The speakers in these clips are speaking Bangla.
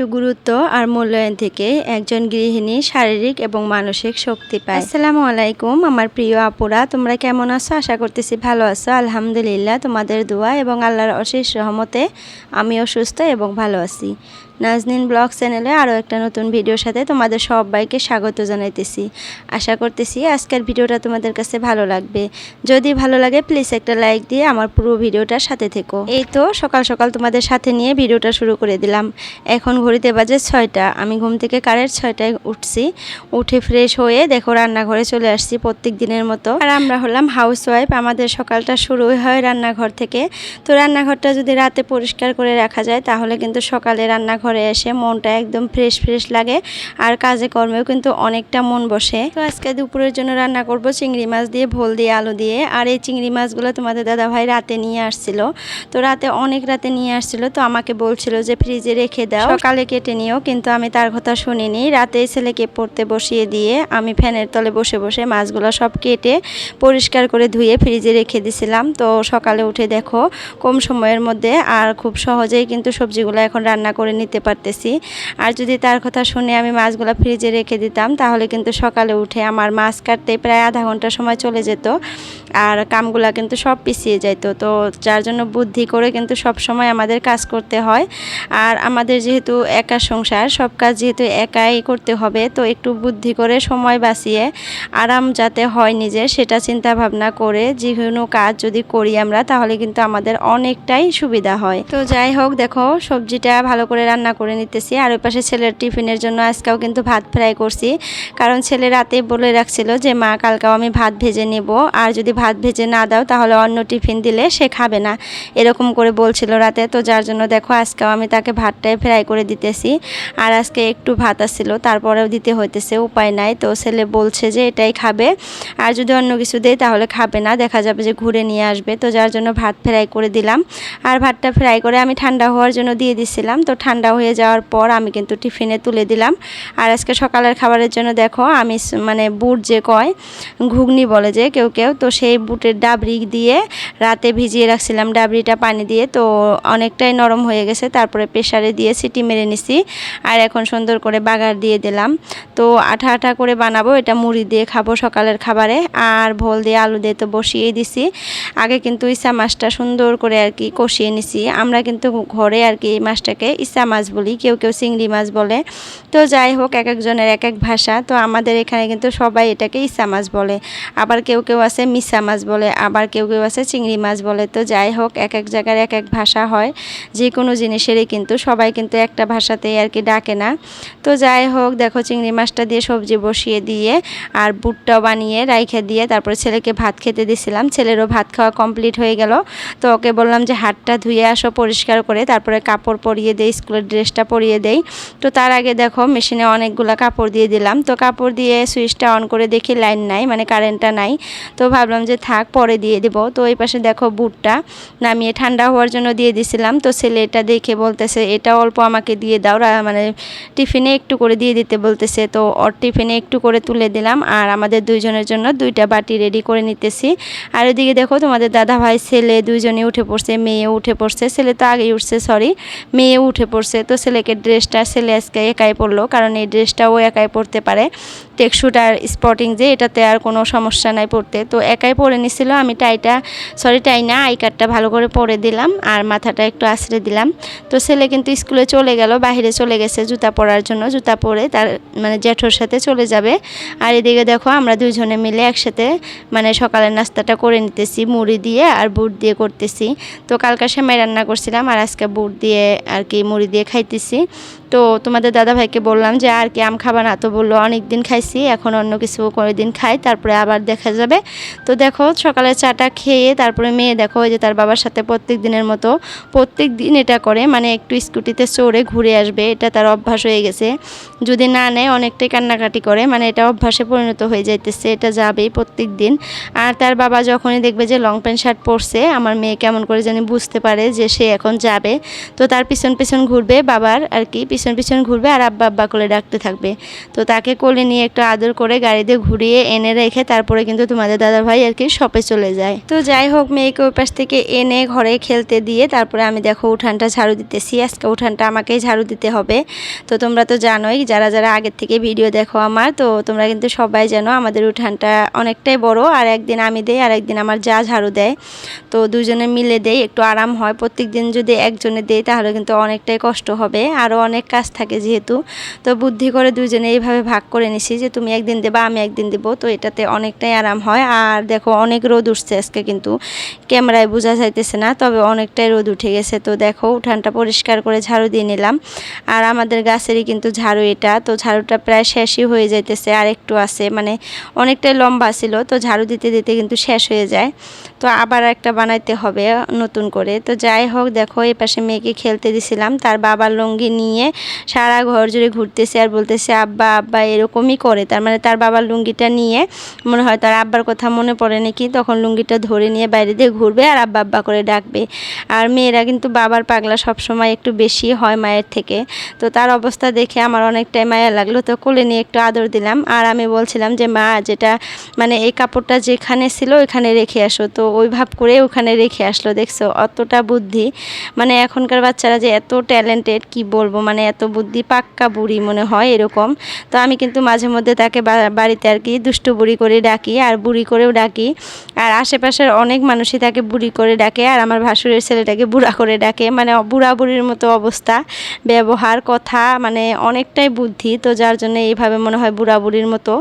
একটু গুরুত্ব আর মূল্যায়ন থেকে একজন গৃহিণী শারীরিক এবং মানসিক শক্তি পায়। আসসালামু আলাইকুম, আমার প্রিয় আপুরা, তোমরা কেমন আছো? আশা করতেছি ভালো আছো। আলহামদুলিল্লাহ, তোমাদের দোয়া এবং আল্লাহর অশেষ রহমতে আমিও সুস্থ এবং ভালো আছি। নাজনিন ব্লগ চ্যানেলে আরও একটা নতুন ভিডিওর সাথে তোমাদের সবাইকে স্বাগত জানাইতেছি। আশা করতেছি আজকের ভিডিওটা তোমাদের কাছে ভালো লাগবে। যদি ভালো লাগে প্লিজ একটা লাইক দিয়ে আমার পুরো ভিডিওটার সাথে থেকো। এই তো সকাল সকাল তোমাদের সাথে নিয়ে ভিডিওটা শুরু করে দিলাম। এখন ঘড়িতে বাজে ছয়টা। আমি ঘুম থেকে কারের ছয়টায় উঠছি। উঠে ফ্রেশ হয়ে দেখো রান্নাঘরে চলে আসছি প্রত্যেক দিনের মতো। আর আমরা হলাম হাউস ওয়াইফ আমাদের সকালটা শুরু হয় রান্নাঘর থেকে। তো রান্নাঘরটা যদি রাতে পরিষ্কার করে রাখা যায়, তাহলে কিন্তু সকালে রান্নাঘরে এসে মনটা একদম ফ্রেশ ফ্রেশ লাগে। আর কাজে কর্মেও কিন্তু অনেকটা মন বসে। তো আজকে দুপুরের জন্য রান্না করব চিংড়ি মাছ দিয়ে, ভোল দিয়ে, আলু দিয়ে। আর এই চিংড়ি মাছগুলো তোমাদের দাদা ভাই রাতে নিয়ে আসছিল। তো রাতে অনেক রাতে নিয়ে আসছিল। তো আমাকে বলছিল যে, ফ্রিজে রেখে দাও। সকালে কেটে নিও। কিন্তু আমি তার কথা শুনিনি। রাতে ছেলেকে পড়তে বসিয়ে দিয়ে আমি ফ্যানের তলে বসে বসে মাছগুলো সব কেটে পরিষ্কার করে ধুয়ে ফ্রিজে রেখে দিছিলাম। তো সকালে উঠে দেখো, কম সময়ের মধ্যে আর খুব সহজেই কিন্তু সবজিগুলো এখন রান্না করে নিতে পারতেছি। আর যদি তার কথা শুনে আমি মাছগুলো ফ্রিজে রেখে দিতাম, তাহলে কিন্তু সকালে উঠে আমার মাছ কাটতে প্রায় আধা ঘণ্টা সময় চলে যেত। আর কামগুলা কিন্তু সব পিছিয়ে যাইতো তো যার জন্য বুদ্ধি করে কিন্তু সব সময় আমাদের কাজ করতে হয়। আর আমাদের যেহেতু একা সংসার, সব কাজ যেহেতু একাই করতে হবে, তো একটু বুদ্ধি করে সময় বাঁচিয়ে আরাম যাতে হয় নিজের, সেটা চিন্তা ভাবনা করে যে কোনো কাজ যদি করি আমরা, তাহলে কিন্তু আমাদের অনেকটাই সুবিধা হয়। তো যাই হোক, দেখো সবজিটা ভালো করে রান্না করে নিতেছি। আর ওই পাশে ছেলের টিফিনের জন্য আজকেও কিন্তু ভাত ফ্রাই করছি। কারণ ছেলে রাতে বলে রাখছিল যে, মা, কালকেও আমি ভাত ভেজে নেব। আর যদি ভাত ভেজে না দাও, তাহলে অন্য টিফিন দিলে সে খাবে না। এরকম করে বলছিল রাতে, তো যার জন্য দেখো আজকেও আমি তাকে ভাতটাই ফ্রাই করে দিতেছি। আর আজকে একটু ভাত আসছিল তারপরেও দিতে হইতেছে, উপায় নাই। তো ছেলে বলছে যে এটাই খাবে। আর যদি অন্য কিছু দেয়, তাহলে খাবে না। দেখা যাবে যে ঘুরে নিয়ে আসবে। তো যার জন্য ভাত ফ্রাই করে দিলাম। আর ভাতটা ফ্রাই করে আমি ঠান্ডা হওয়ার জন্য দিয়ে দিছিলাম। তো ঠান্ডা হয়ে যাওয়ার পর আমি কিন্তু টিফিনে তুলে দিলাম। আর আজকে সকালের খাবারের জন্য দেখো আমি মানে বুট যে কয়, ঘুগনি বলে যে কেউ কেউ, তো সেই বুটের ডাবরি দিয়ে রাতে ভিজিয়ে রাখছিলাম। ডাবরিটা পানি দিয়ে তো অনেকটাই নরম হয়ে গেছে। তারপরে প্রেশারে দিয়ে সিটি মেরে নিছি আর এখন সুন্দর করে বাগার দিয়ে দিলাম। তো আঠা আঠা করে বানাবো। এটা মুড়ি দিয়ে খাব সকালের খাবারে। আর ভোল দিয়ে আলু দিয়ে তো বসিয়েই দিছি। আগে কিন্তু ইসা মাছটা সুন্দর করে আর কি কষিয়ে নিছি। আমরা কিন্তু ঘরে আর কি এই মাছটাকে ইসা মাছ বলি, কেউ কেউ চিংড়ি মাছ বলে। তো যাই হোক, এক একজনের এক এক ভাষা। তো আমাদের এখানে কিন্তু সবাই এটাকে ইসা মাছ বলে। আবার কেউ কেউ আছে মিসা মাছ বলে, আবার কেউ কেউ আছে চিংড়ি মাছ বলে। তো যাই হোক, এক এক জায়গার এক এক ভাষা হয়। যে কোনো জিনিসেরই কিন্তু, সবাই কিন্তু একটা ভাষাতেই আর কি ডাকে না। তো যাই হোক, দেখো চিংড়ি মাছটা দিয়ে সবজি বসিয়ে দিয়ে আর বুটটাও বানিয়ে রাইখে দিয়ে তারপরে ছেলেকে ভাত খেতে দিছিলাম। ছেলেরও ভাত খাওয়া কমপ্লিট হয়ে গেল। তো ওকে বললাম যে, হাতটা ধুয়ে আসো পরিষ্কার করে, তারপরে কাপড় পরিয়ে দেই, স্কুলের ড্রেসটা পরিয়ে দেই। তো তার আগে দেখো, মেশিনে অনেকগুলো কাপড় দিয়ে দিলাম। তো কাপড় দিয়ে সুইচটা অন করে দেখি লাইন নাই মানে কারেন্টটা নাই। তো ভাবলাম যে থাক, পরে দিয়ে দেবো। তো ওই পাশে দেখো বুটটা নামিয়ে ঠান্ডা হওয়ার জন্য দিয়ে দিছিলাম। তো ছেলে এটা দেখে বলতেছে, এটা অল্প আমাকে দিয়ে দাও মানে টিফিনে একটু করে দিয়ে দিতে বলতেছে। তো ওর টিফিনে একটু করে তুলে দিলাম আর আমাদের দুইজনের জন্য দুইটা বাটি রেডি করে নিতেছি। আর এদিকে দেখো তোমাদের দাদা ভাই ছেলে দুইজনে উঠে পড়ছে, মেয়ে উঠে পড়ছে। ছেলে তো আগেই উঠছে সরি মেয়ে উঠে পড়ছে। তো ছেলেকে ড্রেসটা ছেলে আজকে একাই পড়ল কারণ এই ড্রেসটাও একাই পড়তে পারে। টেকশুট আর স্পটিং যে, এটাতে আর কোনো সমস্যা নাই পড়তে। তো একাই পরে নিছিল, আমি টাইটা সরি টাই না আই কার্ডটা ভালো করে পরে দিলাম, আর মাথাটা একটু আছড়ে দিলাম। তো ছেলে কিন্তু স্কুলে চলে গেল বাইরে চলে গেছে জুতা পরার জন্য, জুতা পরে তার মানে জ্যাঠোর সাথে চলে যাবে। আর এদিকে দেখো, আমরা দুইজনে মিলে একসাথে মানে সকালের নাস্তাটা করে নিতেছি, মুড়ি দিয়ে আর বুট দিয়ে করতেছি। তো কালকা সেমাই রান্না করছিলাম, আর আজকে বুট দিয়ে আর কি মুড়ি দিয়ে খাইতেছি। তো তোমাদের দাদা ভাইকে বললাম যে, আর কি, আম খাবা না? তো বলল অনেক দিন খাইছি, এখন অন্য কিছু কোনো দিন খাই, তারপরে আবার দেখা যাবে। তো দেখো, সকালে চাটা খেয়ে তারপরে মেয়ে দেখো, ওই যে তার বাবার সাথে প্রত্যেক দিনের মতো, প্রত্যেক দিন এটা করে মানে একটু স্কুটিতে চড়ে ঘুরে আসবে, এটা তার অভ্যাস হয়ে গেছে। যদি না নেয়, অনেকটাই কান্নাকাটি করে মানে এটা অভ্যাসে পরিণত হয়ে যাইতেছে, এটা যাবেই প্রত্যেক দিন। আর তার বাবা যখনই দেখবে যে, লং প্যান্ট, শার্ট পরছে, আমার মেয়ে কেমন করে জানি বুঝতে পারে যে, সে এখন যাবে। তো তার পিছন পিছন ঘুরবে, বাবার আর কি পিছন পিছন ঘুরবে আর আব্বা আব্বা করে ডাকতে থাকবে। তো তাকে কোলে নিয়ে একটু আদর করে গাড়িতে ঘুরিয়ে এনে রেখে তারপরে কিন্তু তোমাদের দাদা ভাই আর কি শপে চলে যায়। তো যাই হোক, মেয়েকে ওই পাশ থেকে এনে ঘরে খেলতে দিয়ে তারপরে আমি দেখো উঠানটা ঝাড়ু দিতেছি। আজকে উঠানটা আমাকেই ঝাড়ু দিতে হবে। তো তোমরা তো জানোই, যারা যারা আগের থেকে ভিডিও দেখো আমার, তো তোমরা কিন্তু সবাই জানো আমাদের উঠানটা অনেকটাই বড় আর একদিন আমি দেই, আর একদিন আমার যা ঝাড়ু দেয়। তো দুজনে মিলে দেই, একটু আরাম হয়। প্রত্যেক দিন যদি একজনে দেই তাহলে কিন্তু অনেকটাই কষ্ট হবে। আরও অনেক কাজ থাকে যেহেতু, তো বুদ্ধি করে দুজনে এইভাবে ভাগ করে নিছি যে তুমি একদিন দেবা, আমি একদিন দেব, তো এটাতে অনেকটাই আরাম হয়। আর দেখো, অনেক রোদ উঠছে আজকে কিন্তু, ক্যামেরায় বোঝা যাইতেছে না, তবে অনেকটাই রোদ উঠে গেছে। তো দেখো, উঠানটা পরিষ্কার করে ঝাড়ু দিয়ে নিলাম। আর আমাদের গাছেরই কিন্তু ঝাড়ু এটা, তো ঝাড়ুটা প্রায় শেষই হয়ে যাইতেছে, আর একটু আছে মানে অনেকটাই লম্বা ছিল, তো ঝাড়ু দিতে দিতে কিন্তু শেষ হয়ে যায়। তো আবার একটা বানাইতে হবে নতুন করে। তো যাই হোক, দেখো এই পাশে মেয়েকে খেলতে দিছিলাম, তার বাবার লুঙ্গি নিয়ে সারা ঘর জুড়ে ঘুরতেছে আর বলতেছে, আব্বা আব্বা, এরকমই করে। তার মানে তার বাবার লুঙ্গিটা নিয়ে মনে হয় তার আব্বার কথা মনে পড়ে নাকি, তখন লুঙ্গিটা ধরে নিয়ে বাইরে দিয়ে ঘুরবে আর আব্বা আব্বা করে ডাকবে। আর মেয়েরা কিন্তু বাবার পাগলা সবসময় একটু বেশি হয় মায়ের থেকে। তো তার অবস্থা দেখে আমার অনেকটাই মায়া লাগল। তো কোলে নিয়ে একটু আদর দিলাম। আর আমি বলছিলাম যে, মা, যেটা মানে এই কাপড়টা যেখানে ছিল ওইখানে রেখে আসো। তো ওই ভাব করে ওখানে রেখে আসলো। দেখছ, অতটা বুদ্ধি। মানে এখনকার বাচ্চারা যে এত ট্যালেন্টেড কি বলব? মানে এত বুদ্ধি, পাক্কা বুড়ি মনে হয় এরকম। তো আমি কিন্তু মাঝে মধ্যে তাকে বাড়িতে আর কি দুষ্টু বুড়ি করে ডাকি আর বুড়ি করেও ডাকি। আর আশেপাশের অনেক মানুষই তাকে বুড়ি করে ডাকে আর আমার ভাসুরের ছেলেটাকে বুড়া করে ডাকে। মানে বুড়া বুড়ির মতো অবস্থা, ব্যবহার, কথা মানে অনেকটাই বুদ্ধি। তো যার জন্য এইভাবে মনে হয় বুড়া বুড়ির মতো।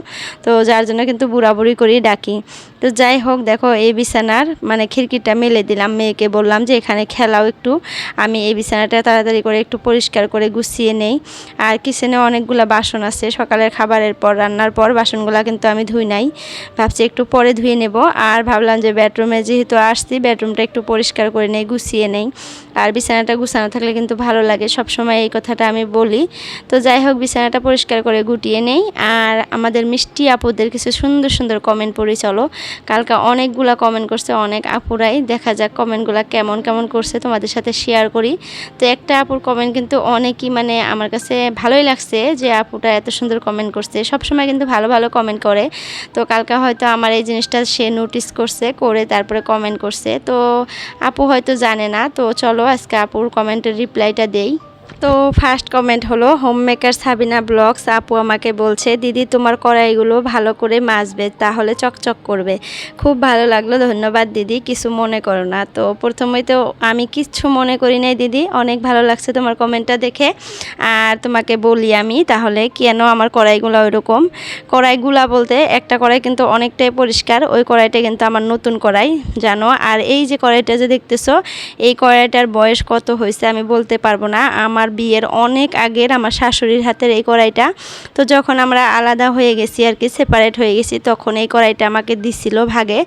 তো যার জন্য কিন্তু বুড়া বুড়ি করেই ডাকি। তো যাই হোক, দেখো এই বিছানার মানে খিড়কিটা মেলে দিলাম। মেয়েকে বললাম যে, এখানে খেলাও একটু। আমি এই বিছানাটা তাড়াতাড়ি করে একটু পরিষ্কার করে গুছিয়ে নেই। আর কিচেনে অনেকগুলো বাসন আছে। সকালের খাবারের পর, রান্নার পর বাসনগুলো কিন্তু আমি ধুই নাই। ভাবছি একটু পরে ধুয়ে নেব। আর ভাবলাম যে বেডরুমে যেহেতু আসছি বেডরুমটা একটু পরিষ্কার করে নেই, গুছিয়ে নেই। আর বিছানাটা গুছানো থাকলে কিন্তু ভালো লাগে। সব সময় এই কথাটা আমি বলি। তো যাই হোক, বিছানাটা পরিষ্কার করে গুটিয়ে নেই। আর আমাদের মিষ্টি আপুদের কিছু সুন্দর সুন্দর কমেন্ট পড়ি, চলো। কালকে অনেকগুলা কমেন্ট করছে, অনেক আপুরাই। দেখা যাক কমেন্টগুলো কেমন কেমন করছে তোমাদের সাথে শেয়ার করি। তো একটা আপুর কমেন্ট কিন্তু অনেকই মানে আমার কাছে ভালোই লাগছে যে আপুটা এত সুন্দর কমেন্ট করছে। সবসময় কিন্তু ভালো ভালো কমেন্ট করে। তো কালকে হয়তো আমার এই জিনিসটা সে নোটিস করছে, করে তারপরে কমেন্ট করছে। তো আপু হয়তো জানে না। তো চলো আজকে আপুর কমেন্টের রিপ্লাইটা দেই। তো ফার্স্ট কমেন্ট হলো হোম মেকার সাবিনা ব্লগস আপু আমাকে বলছে, দিদি, তোমার কড়াইগুলো ভালো করে মাজবে, তাহলে চকচক করবে। খুব ভালো লাগল, ধন্যবাদ দিদি, কিছু মনে করো না। তো প্রথমেই তো আমি কিচ্ছু মনে করি নাই দিদি, অনেক ভালো লাগছে তোমার কমেন্টটা দেখে। আর তোমাকে বলি আমি, তাহলে কেন আমার কড়াইগুলো ওইরকম? কড়াইগুলা বলতে একটা কড়াই কিন্তু অনেকটাই পরিষ্কার, ওই কড়াইটা কিন্তু আমার নতুন কড়াই, জানো? আর এই যে কড়াইটা যে দেখতেছো, এই কড়াইটার বয়স কত হয়েছে আমি বলতে পারব না। আমার বিয়ের অনেক আগের আমার শাশুড়ির হাতের এই কড়াইটা। তো যখন আমরা আলাদা হয়ে গেছি আর কি সেপারেট হয়ে গেছি, তখন এই কড়াইটা আমাকে দিছিল ভাগে।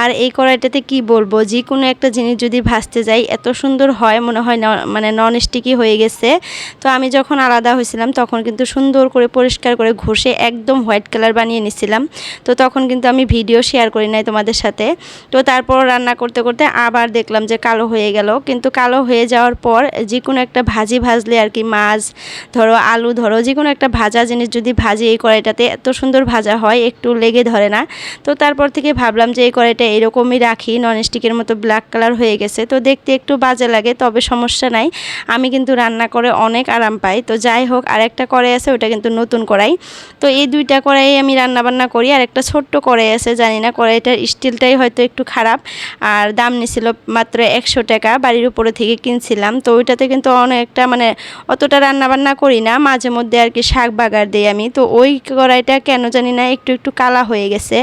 আর এই কড়াইটাতে কি বলব যে কোনো একটা জিনিস যদি ভাজতে যাই, এত সুন্দর হয়, মনে হয় মানে নন স্টিকি হয়ে গেছে। তো আমি যখন আলাদা হয়েছিলাম, তখন কিন্তু সুন্দর করে পরিষ্কার করে ঘষে একদম হোয়াইট কালার বানিয়ে নিছিলাম। তো তখন কিন্তু আমি ভিডিও শেয়ার করি নাই তোমাদের সাথে। তো তারপর রান্না করতে করতে আবার দেখলাম যে কালো হয়ে গেল। কিন্তু কালো হয়ে যাওয়ার পর যে কোনো একটা ভাজি ভাজলে আর কি মাছ, ধরো আলু, ধরো যে কোনো একটা ভাজা জিনিস যদি ভাজি এই কড়াইটাতে, এত সুন্দর ভাজা হয়, একটু লেগে ধরে না। তো তারপর থেকে ভাবলাম যে এই কড়াইটা এরকমই রাখি ননস্টিকের মতো ব্ল্যাক কালার হয়ে গেছে। তো দেখতে একটু বাজে লাগে, তবে সমস্যা নাই। আমি কিন্তু রান্না করে অনেক আরাম পাই। তো যাই হোক আর একটা কড়াই আছে, ওটা কিন্তু নতুন কড়াই। তো এই দুইটা কড়াই আমি রান্নাবান্না করি। আর একটা ছোট্ট কড়াই আছে, জানি না, কড়াইটার স্টিলটাই হয়তো একটু খারাপ। আর দাম নিছিল মাত্র একশো টাকা, বাড়ির উপরে থেকে কিনছিলাম। তো ওইটাতে কিন্তু অনেকটা মানে অতটা রান্না বান্না করি না। মাঝে মধ্যে আর কি শাক বাগার দিই আমি। তো ওই কড়াইটা কেন জানি না একটু একটু কালা হয়ে গেছে।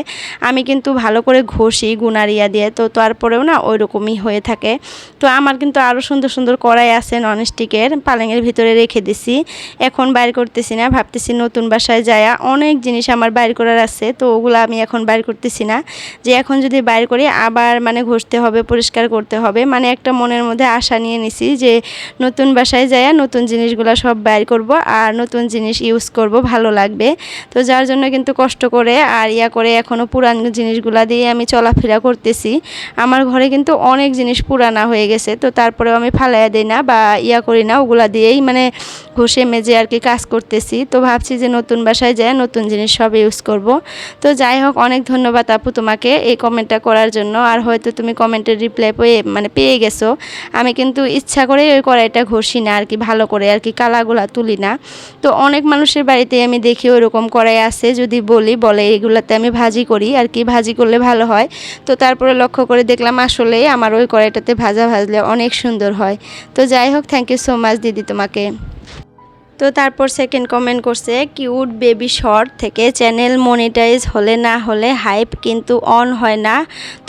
আমি কিন্তু ভালো করে ঘষি গুনারিয়া দিয়ে। তো তারপরেও না ওই রকমই হয়ে থাকে। তো আমার কিন্তু আরও সুন্দর সুন্দর কড়াই আছে ননস্টিকের পালেঙের ভিতরে রেখে দিছি। এখন বাইর করতেছি না। ভাবতেছি নতুন বাসায় যায়া অনেক জিনিস আমার বাইর করার আছে। তো ওগুলো আমি এখন বাইর করতেছি না। যে এখন যদি বাইর করি আবার মানে ঘষতে হবে, পরিষ্কার করতে হবে। মানে একটা মনের মধ্যে আশা নিয়ে নিছি যে নতুন বাসায় যাই নতুন জিনিসগুলো সব বাইর করব আর নতুন জিনিস ইউজ করব, ভালো লাগবে। তো যার জন্য কিন্তু কষ্ট করে আর ইয়া করে এখনও পুরান জিনিসগুলা দিয়ে আমি চলাফেরা করতেছি। আমার ঘরে কিন্তু অনেক জিনিস পুরানা হয়ে গেছে, তো তারপরেও আমি ফালাইয়া দিই না বা ইয়া করি না, ওগুলা দিয়েই মানে ঘষে মেজে আর কি কাজ করতেছি। তো ভাবছি যে নতুন বাসায় যায় নতুন জিনিস সব ইউজ করব। তো যাই হোক, অনেক ধন্যবাদ আপু তোমাকে এই কমেন্টটা করার জন্য। আর হয়তো তুমি কমেন্টের রিপ্লাই পেয়ে মানে পেয়ে গেছো। আমি কিন্তু ইচ্ছা করে ওই কড়াইটা ঘষি না আর কি ভালো করে আর কি কালাগুলা তুলি না। তো অনেক মানুষের বাড়িতে আমি দেখি ওরকম করাই আছে, যদি বলি, বলে এগুলাতে আমি ভাজি করি, আর কি ভাজি করলে ভালো হয়। তো তারপরে লক্ষ্য করে দেখলাম আসলে আমার ওই কড়াইটাতে ভাজা ভাজলে অনেক সুন্দর হয়। তো যাই হোক থ্যাংক ইউ সো মাচ দিদি তোমাকে। তো তারপর সেকেন্ড কমেন্ট করছে কিউট বেবি শর্ট থেকে চ্যানেল মনিটাইজ হলে না হলে হাইপ কিন্তু অন হয় না।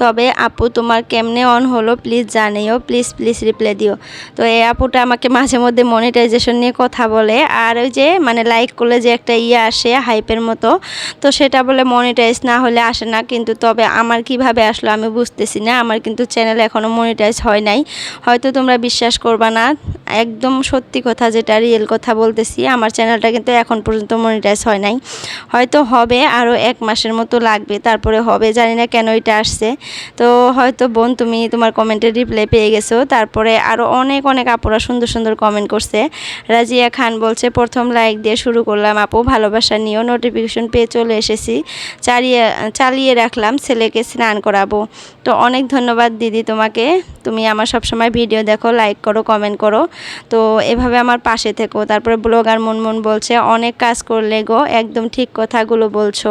তবে আপু, তোমার কেমনে অন হলো প্লিজ জানিও প্লিজ প্লিজ রিপ্লাই দিও। তো এই আপুটা আমাকে মাঝে মধ্যে মনিটাইজেশন নিয়ে কথা বলে, আর ওই যে মানে লাইক করলে যে একটা ইয়ে আসে হাইপের মতো, তো সেটা বলে মনিটাইজ না হলে আসে না, কিন্তু তবে আমার কীভাবে আসলো আমি বুঝতেছি না, আমার কিন্তু চ্যানেল এখনও মনিটাইজ হয় নাই। হয়তো তোমরা বিশ্বাস করবা না, একদম সত্যি কথা যেটা রিয়েল কথা বলতেছি, আমার চ্যানেলটা কিন্তু এখন পর্যন্ত মনিটাইজ হয় নাই। হয়তো হবে আরও এক মাসের মতো লাগবে, তারপরে হবে, জানি না কেন এটা আসছে। তো হয়তো বোন, তুমি তোমার কমেন্টের রিপ্লাই পেয়ে গেছো। তারপরে আরও অনেক অনেক আপুরা সুন্দর সুন্দর কমেন্ট করছে। রাজিয়া খান বলছে, প্রথম লাইক দিয়ে শুরু করলাম, আপু ভালোবাসা নিয়েও নোটিফিকেশন পেয়ে চলে এসেছি। চালিয়ে চালিয়ে রাখলাম, ছেলেকে স্নান করাবো। তো অনেক ধন্যবাদ দিদি তোমাকে। তুমি আমার সবসময় ভিডিও দেখো লাইক করো কমেন্ট করো। তো এভাবে আমার পাশে থেকো। তারপরে ব্লগার মুনমুন বলছে অনেক কাজ করলে গো একদম ঠিক কথাগুলো বলছো।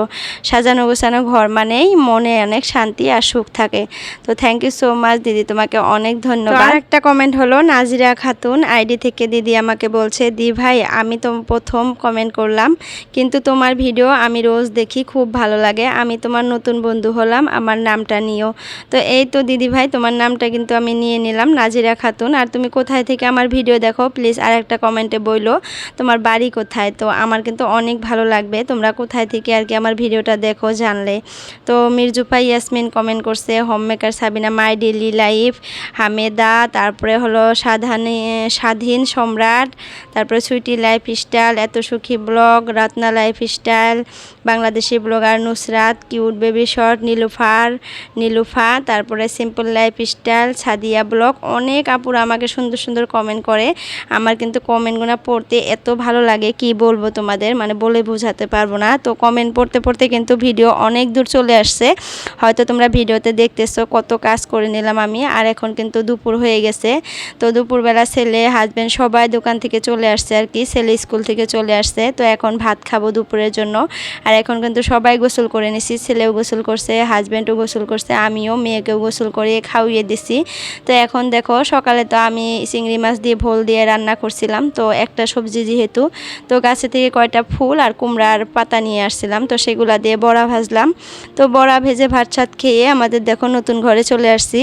সাজানো গোছানো ঘর মানেই মনে অনেক শান্তি আর সুখ থাকে। তো থ্যাংক ইউ সো মাচ দিদি তোমাকে অনেক ধন্যবাদ। একটা কমেন্ট হলো নাজিরা খাতুন আইডি থেকে দিদি আমাকে বলছে দি ভাই আমি তো প্রথম কমেন্ট করলাম কিন্তু তোমার ভিডিও আমি রোজ দেখি খুব ভালো লাগে। আমি তোমার নতুন বন্ধু হলাম আমার নামটা নিও। তো এই তো দিদি ভাই তোমার নামটা কিন্তু আমি নিয়ে নিলাম নাজিরা খাতুন। আর তুমি কোথায় থেকে আমার ভিডিও দেখো প্লিজ আর একটা কমেন্টে বইলো। তোমার বাড়ি কোথায়? তো আমার কিন্তু অনেক ভালো লাগবে। তোমরা কোথায় থেকে আর কি আমার ভিডিওটা দেখো, জানলে। তো মির্জুফা ইয়াসমিন কমেন্ট করছে home maker Sabina my daily life Hameda, তারপরে হলো সাধানী, স্বাধীন সম্রাট, তারপরে সুইটি লাইফ স্টাইল এত সুখী blog, Ratna lifestyle Bangladeshi blogger Nusrat, cute baby short, Nilufar, Nilufa, তারপরে simple life style Sadia blog. অনেক আপুরা আমাকে সুন্দর সুন্দর কমেন্ট করে। আমার কিন্তু কমেন্টগুলো পড়তে এত ভালো লাগে, কি বলব তোমাদের? মানে বলে বোঝাতে পারব না। তো কমেন্ট পড়তে পড়তে কিন্তু ভিডিও অনেক দূর চলে আসছে। হয়তো তোমরা ভিডিওতে দেখতেছো কত কাজ করে নিলাম আমি। আর এখন কিন্তু দুপুর হয়ে গেছে। তো দুপুরবেলা ছেলে হাজব্যান্ড সবাই দোকান থেকে চলে আসছে আর কি। ছেলে স্কুল থেকে চলে আসছে। তো এখন ভাত খাব দুপুরের জন্য। আর এখন কিন্তু সবাই গোসল করে নিছি। ছেলেও গোসল করছে হাজব্যান্ডও গোসল করছে, আমিও মেয়েকেও গোসল করে খাওয়িয়ে দিছি। তো এখন দেখো, সকালে তো আমি চিংড়ি মাছ দিয়ে ভোল দিয়ে রান্না করছিলাম। তো একটা সবজি যেহেতু, তো গাছে থেকে কয়টা ফুল আর কুমড়ার পাতা নিয়ে আসছিলাম, তো সেগুলা দিয়ে বড়া ভাজলাম। তো বড়া ভেজে ভাত ছাত খেয়ে আমাদের দেখো নতুন ঘরে চলে আসছি।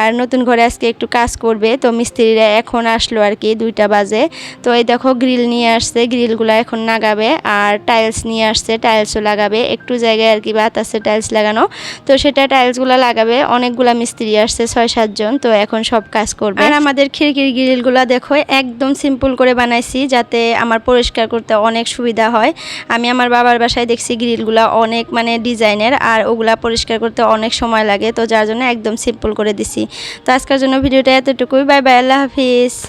আর নতুন ঘরে আজকে একটু কাজ করবে, তো মিস্ত্রিরা এখন আসলো আর কি দুইটা বাজে। তো এই দেখো গ্রিল নিয়ে আসছে, গ্রিলগুলো এখন লাগাবে আর টাইলস নিয়ে আসছে, টাইলসও লাগাবে। একটু জায়গায় আর কি বাত আছে, টাইলস লাগানো। তো সেটা টাইলসগুলো লাগাবে, অনেকগুলা মিস্ত্রি আসছে, ছয় সাতজন তো এখন সব কাজ করবে। আর আমাদের খিড়কির গ্রিলগুলো দেখো একদম সিম্পল করে বানাইছি, যাতে আমার পরিষ্কার করতে অনেক সুবিধা হয়। আমি আমার বাবার বাসায় দেখছি গ্রিলগুলো অনেক মানে ডিজাইনের আর ওগুলা পরিষ্কার করতে অনেক সময় লাগে। তো যার জন্য একদম সিম্পল করে দিছি। তো আজকের জন্য ভিডিওটা এতটুকুই। বাই বাই, আল্লাহ হাফিজ।